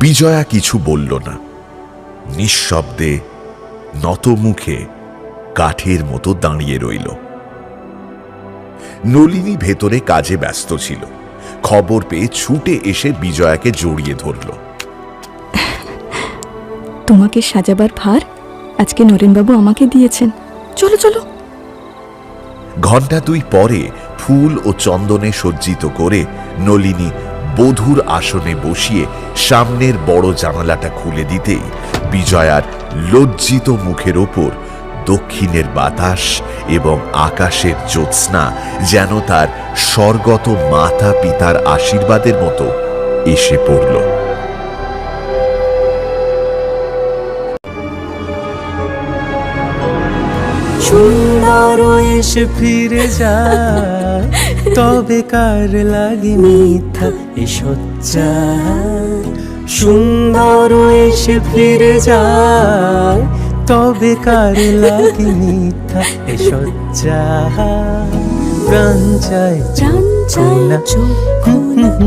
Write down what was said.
বিজয়া কিছু বলল না। নিঃশব্দে নত মুখে কাঠের মতো দাঁড়িয়ে রইল। নলিনী ভেতরে কাজে ব্যস্ত ছিল। খবর পেয়ে ছুটে এসে বিজয়াকে জড়িয়ে ধরল। তোমাকে সাজাবার ভার আজকে নরেনবাবু আমাকে দিয়েছেন। চলো চলো। ঘণ্টা দুই পরে ফুল ও চন্দনে সজ্জিত করে নলিনী বধুর আসনে বসিয়ে সামনের বড় জানালাটা খুলে দিতেই বিজয়ার লজ্জিত মুখের ওপর দক্ষিণের বাতাস এবং আকাশের জ্যোৎস্না যেন তার স্বর্গত মাতা পিতার আশীর্বাদের মতো এসে পড়ল। সুন্দর এসে ফিরে যায়। তবে কার লাগে মিথ্যা এ সুন্দর এসে ফিরে যায় তবে কার লাগে মিথ্যা এ সজ্জা প্রাণ চায় চান চায়